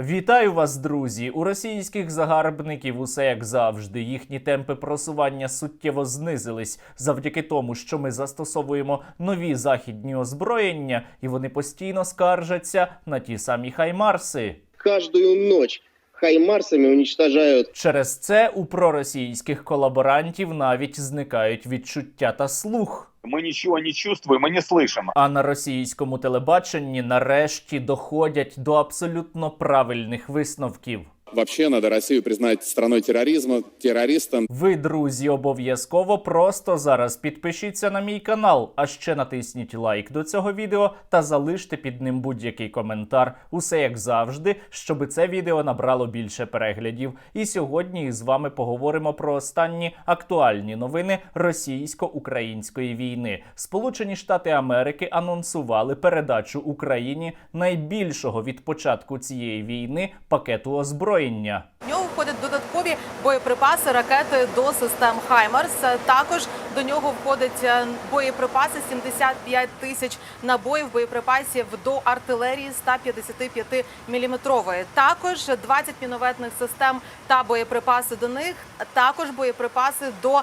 Вітаю вас, друзі! У російських загарбників усе як завжди. Їхні темпи просування суттєво знизились завдяки тому, що ми застосовуємо нові західні озброєння, і вони постійно скаржаться на ті самі хаймарси. каждую ночь хаймарсами уничтожают Через це у проросійських колаборантів навіть зникають відчуття та слух. Мы нічого не чувствуємо, не слышимо. А на російському телебаченні нарешті доходять до абсолютно правильних висновків. Вообще надо Россию признать страной терроризма, террористом. Ви, друзі, обов'язково просто зараз підпишіться на мій канал, а ще натисніть лайк до цього відео та залиште під ним будь-який коментар. Усе як завжди, щоб це відео набрало більше переглядів. І сьогодні з вами поговоримо про останні актуальні новини російсько-української війни. Сполучені Штати Америки анонсували передачу Україні найбільшого від початку цієї війни пакету озброєння. В нього входять додаткові боєприпаси, ракети до систем Хаймарс. Також до нього входять е, боєприпаси 75 тисяч набоїв боєприпасів до артилерії 155 міліметрової. Також 20 мінометних систем та боєприпаси до них. Також боєприпаси до е,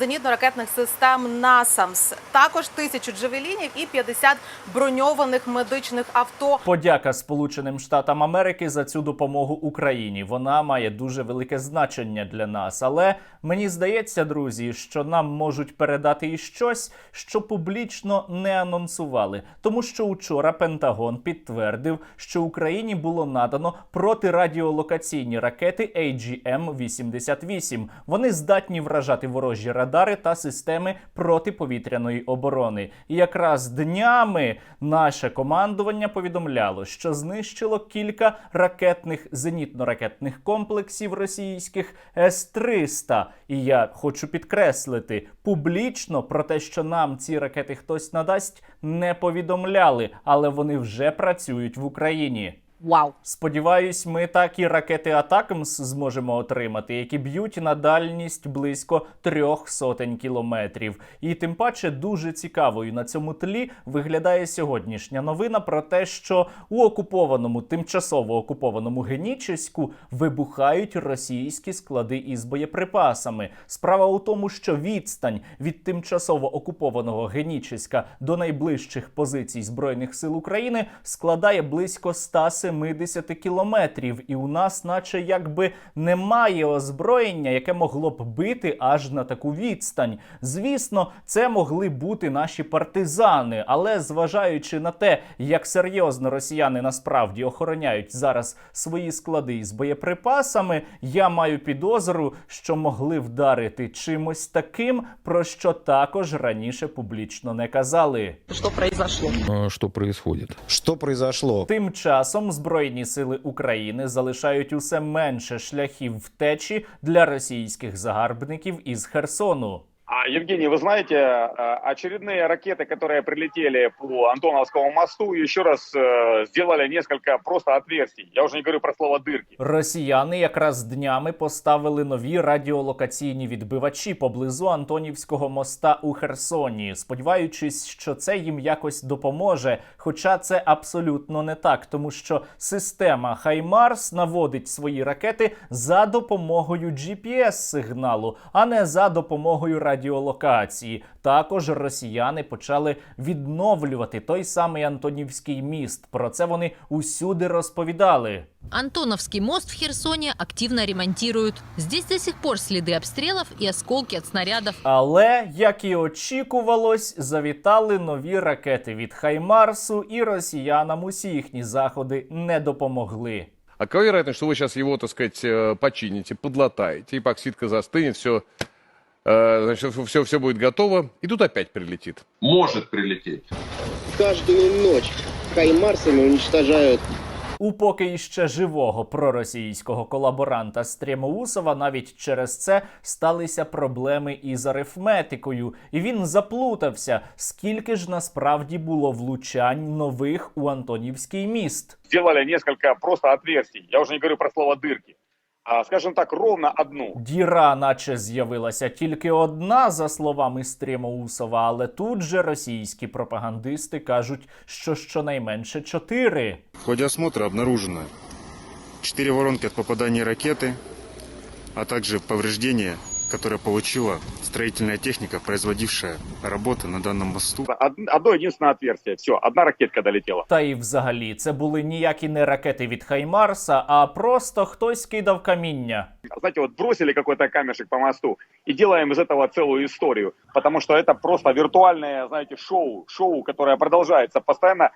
зенітно-ракетних систем НАСАМС. Також тисячу джевелінів і 50 броньованих медичних авто. Подяка Сполученим Штатам Америки за цю допомогу Україні. Вона має дуже велике значення для нас. Але мені здається, друзі, що нам можуть передати і щось, що публічно не анонсували. Тому що учора Пентагон підтвердив, що Україні було надано протирадіолокаційні ракети AGM-88. Вони здатні вражати ворожі радари та системи протиповітряної оборони. І якраз днями наше командування повідомляло, що знищило кілька ракетних зенітно-ракетних комплексів російських С-300. І я хочу підкреслити, публічно про те, що нам ці ракети хтось надасть, не повідомляли, але вони вже працюють в Україні. Вау! Сподіваюсь, ми так і ракети Атакамс зможемо отримати, які б'ють на дальність близько трьох сотень кілометрів. І тим паче дуже цікавою на цьому тлі виглядає сьогоднішня новина про те, що у окупованому, тимчасово окупованому Генічеську вибухають російські склади із боєприпасами. Справа у тому, що відстань від тимчасово окупованого Генічеська до найближчих позицій збройних сил України складає близько 170 кілометрів, і у нас, наче якби, немає озброєння, яке могло б бити аж на таку відстань. Звісно, це могли бути наші партизани, але зважаючи на те, як серйозно росіяни насправді охороняють зараз свої склади із боєприпасами, я маю підозру, що могли вдарити чимось таким, про що також раніше публічно не казали. Що произошло? А, Что происходит? Что произошло? Тим часом Збройні сили України залишають усе менше шляхів втечі для російських загарбників із Херсону. А, Евгений, вы знаете, э, очередные ракеты, которые прилетели по Антоновскому мосту, еще раз э, сделали несколько просто отверстий. Я уже не говорю про слово дырки. Росіяни якраз днями поставили нові радіолокаційні відбивачі поблизу Антонівського моста у Херсоні, сподіваючись, що це їм якось допоможе. Хоча це абсолютно не так, тому що система Хаймарс наводить свої ракети за допомогою GPS-сигналу, а не за допомогою радіолокації. Також росіяни почали відновлювати той самий Антонівський міст. Про це вони усюди розповідали. Антоновский мост в Херсоне активно ремонтируют. Здесь до сих пор следы обстрелов и осколки от снарядов. Але, як і очікувалось, завітали нові ракети від Хаймарсу, і росіянам усі їхні заходи не допомогли. А какая вероятность, что вы сейчас его, так сказать, э, почините, подлатаете, эпоксидка застынет, все, значит, все, все будет готово, и тут опять прилетит. может прилететь. каждую ночь хаймарсами уничтожают У поки іще живого проросійського колаборанта Стрємоусова навіть через це сталися проблеми із арифметикою, і він заплутався, скільки ж насправді було влучань нових у Антонівський міст. Сделали несколько просто отверстий. Я уже не говорю про слово дырки. А, скажем так, ровно одну. Діра, наче з'явилася тільки одна, за словами Стрємоусова, але тут же російські пропагандисти кажуть, що щонайменше чотири. В ходе осмотра обнаружено чотири воронки від попадання ракети, а також повреждения, которые получила строительная техника, производившая работы на данном мосту. Од- Одно единственное отверстие. Все, одна ракетка долетела. Та і взагалі, це були ніякі не ракети від Хаймарса, а просто хтось кидав каміння. Знаете, вот бросили какой-то камешек по мосту и делаем из этого целую историю. Потому что это просто виртуальное, знаете, шоу. Шоу, которое продолжается постоянно.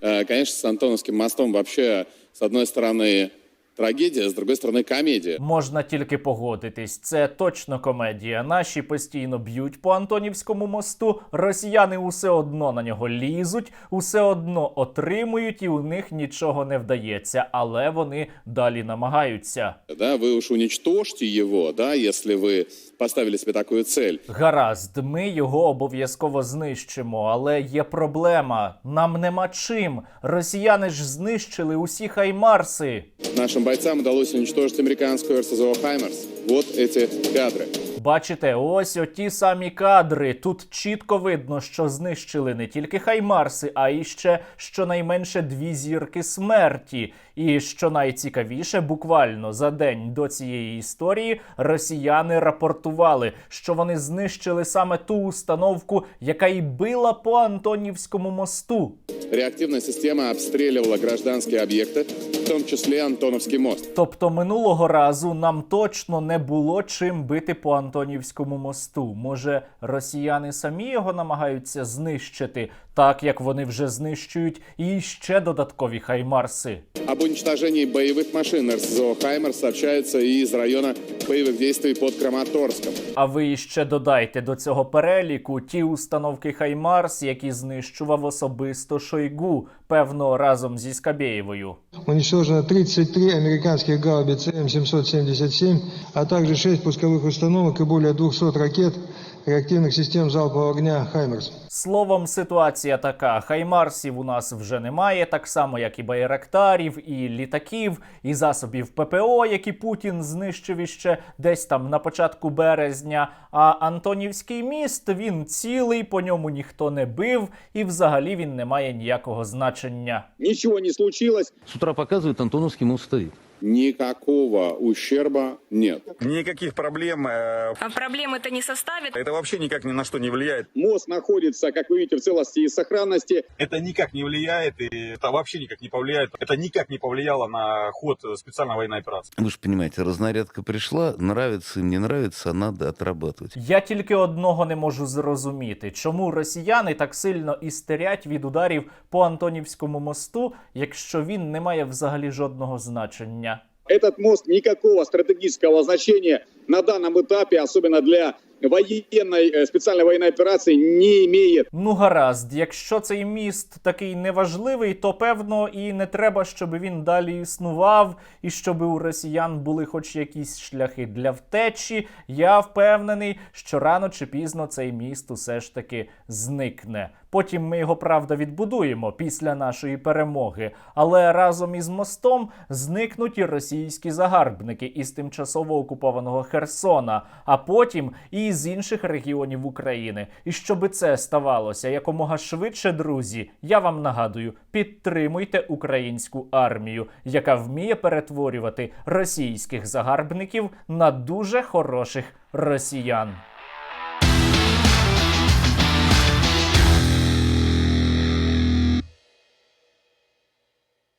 Э, Конечно, с Антоновским мостом вообще, с одной стороны, трагедия, с другой стороны, комедия. Можна тільки погодитись, це точно комедія. Наші постійно б'ють по Антонівському мосту. Росіяни усе одно на нього лізуть, усе одно отримують, і у них нічого не вдається, але вони далі намагаються. Да, вы уж уничтожьте его, да, если вы поставили себе такую цель. Гаразд, ми його обов'язково знищимо, але є проблема. Нам нема чим. Росіяни ж знищили усі хаймарси. Нашим бойцам удалось уничтожить американскую РСЗО «Хаймерс». Вот эти кадры. Бачите, ось оті самі кадри. Тут чітко видно, що знищили не тільки хаймарси, а і ще щонайменше дві зірки смерті. І що найцікавіше, буквально за день до цієї історії росіяни рапортували, що вони знищили саме ту установку, яка і била по Антонівському мосту. Реактивная система обстреливала гражданские объекты, в том числе Антоновский мост. Тобто минулого разу нам точно не було чим бити по Антонівському мосту. Може, росіяни самі його намагаються знищити, так як вони вже знищують і ще додаткові хаймарси. Об уничтожении бойових машин РСЗО «Хаймер» сообщається і з района боевых действий под Краматорском. А ви ще додайте до цього переліку ті установки Хаймарс, які знищував особисто Шойгу, певно, разом зі Скабєєвою. Уничтожено 33 американських гаубиц М777, а також 6 пускових установок і більше 200 ракет реактивных систем залпового огня «Хаймерс». Словом, ситуація така: хаймарсів у нас вже немає, так само як і байрактарів, і літаків, і засобів ППО, які Путін знищив іще десь там на початку березня. А Антонівський міст він цілий, по ньому ніхто не бив, і взагалі він не має ніякого значення. Ничего не случилось. С утра показывает, Антоновский мост стоит Никакого ущерба нет. Никаких проблем. э, А проблем это не составит. Это вообще никак ни на что не влияет. Мост находится, как вы видите, в целости и сохранности. Это никак не влияет, и это вообще никак не повлияет. Это никак не повлияло на ход специальной военной операции. Вы же понимаете, разнарядка пришла, нравится им, не нравится, а надо отрабатывать. Я тільки одного не можу зрозуміти, чому росіяни так сильно істерять від ударів по Антонівському мосту, якщо він не має взагалі жодного значення. Этот мост никакого стратегического значения на данном этапе, особенно для военной, э, специальной военной операции, не имеет. Ну гаразд, якщо цей міст такий неважливий, то певно і не треба, щоб він далі існував, і щоб у росіян були хоч якісь шляхи для втечі. Я впевнений, що рано чи пізно цей міст усе ж таки зникне. Потім ми його правда відбудуємо після нашої перемоги. Але разом із мостом зникнуть і російські загарбники із тимчасово окупованого Херсона, а потім і з інших регіонів України. І щоб це ставалося якомога швидше, друзі, я вам нагадую: підтримуйте українську армію, яка вміє перетворювати російських загарбників на дуже хороших росіян.